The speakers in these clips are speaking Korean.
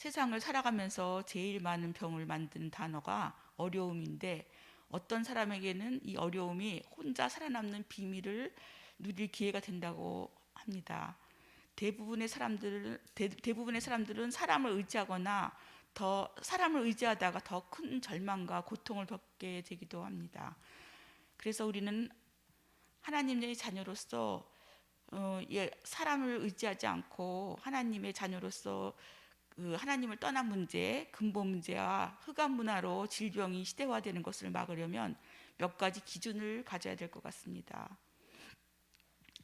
세상을 살아가면서 제일 많은 병을 만드는 단어가 어려움인데 어떤 사람에게는 이 어려움이 혼자 살아남는 비밀을 누릴 기회가 된다고 합니다. 대부분의 사람들은 대, 대부분의 사람들은 사람을 의지하거나 더 사람을 의지하다가 더 큰 절망과 고통을 겪게 되기도 합니다. 그래서 우리는 하나님의 자녀로서 어, 예, 사람을 의지하지 않고 하나님의 자녀로서 그 하나님을 떠난 문제, 근본 문제와 흑암 문화로 질병이 시대화되는 것을 막으려면 몇 가지 기준을 가져야 될 것 같습니다.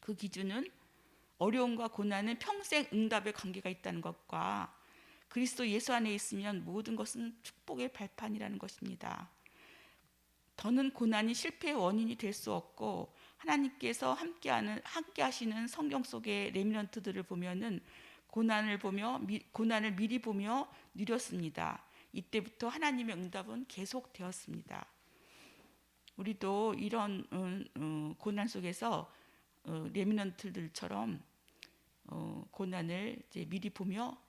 그 기준은 어려움과 고난은 평생 응답의 관계가 있다는 것과 그리스도 예수 안에 있으면 모든 것은 축복의 발판이라는 것입니다. 더는 고난이 실패의 원인이 될 수 없고 하나님께서 함께하는 함께하시는 성경 속의 레미넌트들을 보면은 고난을 보며 미, 고난을 미리 보며 누렸습니다. 이때부터 하나님의 응답은 계속되었습니다. 우리도 이런 음, 어, 고난 속에서 어, 레미넌트들처럼 어, 고난을 미리 보며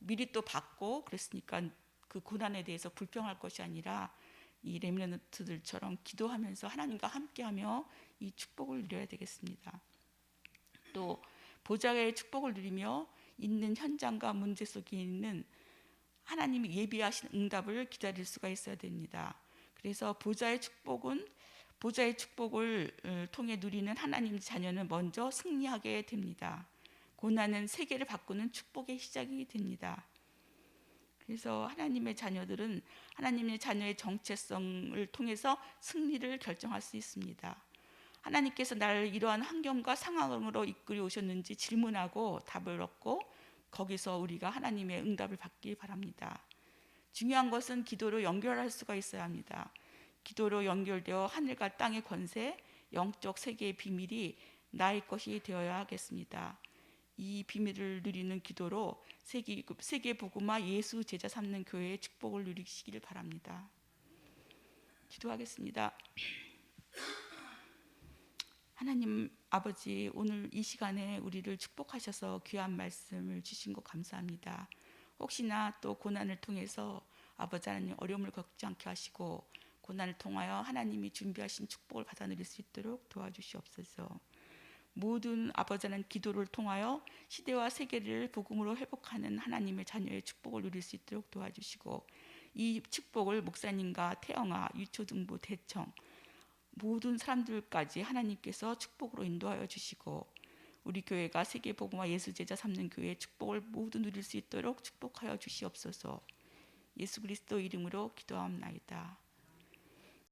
미리 또 받고 그랬으니까 그 고난에 대해서 불평할 것이 아니라 이 레미넌트들처럼 기도하면서 하나님과 함께하며 이 축복을 누려야 되겠습니다. 또 보좌의 축복을 누리며 있는 현장과 문제 속에 있는 하나님이 예비하신 응답을 기다릴 수가 있어야 됩니다. 그래서 보좌의 축복은 보좌의 축복을 어, 통해 누리는 하나님 자녀는 먼저 승리하게 됩니다. 고난은 세계를 바꾸는 축복의 시작이 됩니다. 그래서 하나님의 자녀들은 하나님의 자녀의 정체성을 통해서 승리를 결정할 수 있습니다. 하나님께서 나를 이러한 환경과 상황으로 이끌어 오셨는지 질문하고 답을 얻고 거기서 우리가 하나님의 응답을 받길 바랍니다. 중요한 것은 기도로 연결할 수가 있어야 합니다. 기도로 연결되어 하늘과 땅의 권세, 영적 세계의 비밀이 나의 것이 되어야 하겠습니다. 이 비밀을 누리는 기도로 세계, 복음화 예수 제자 삼는 교회의 축복을 누리시기를 바랍니다. 기도하겠습니다. 하나님 아버지 오늘 이 시간에 우리를 축복하셔서 귀한 말씀을 주신 것 감사합니다. 혹시나 또 고난을 통해서 아버지 하나님 어려움을 겪지 않게 하시고 고난을 통하여 하나님이 준비하신 축복을 받아 누릴 수 있도록 도와주시옵소서. 모든 아버지 하나님 기도를 통하여 시대와 세계를 복음으로 회복하는 하나님의 자녀의 축복을 누릴 수 있도록 도와주시고 이 축복을 목사님과 태영아, 유초등부, 대청 모든 사람들까지 하나님께서 축복으로 인도하여 주시고 우리 교회가 세계 복음화 예수 제자 삼는 교회의 축복을 모두 누릴 수 있도록 축복하여 주시옵소서. 예수 그리스도 이름으로 기도하옵나이다.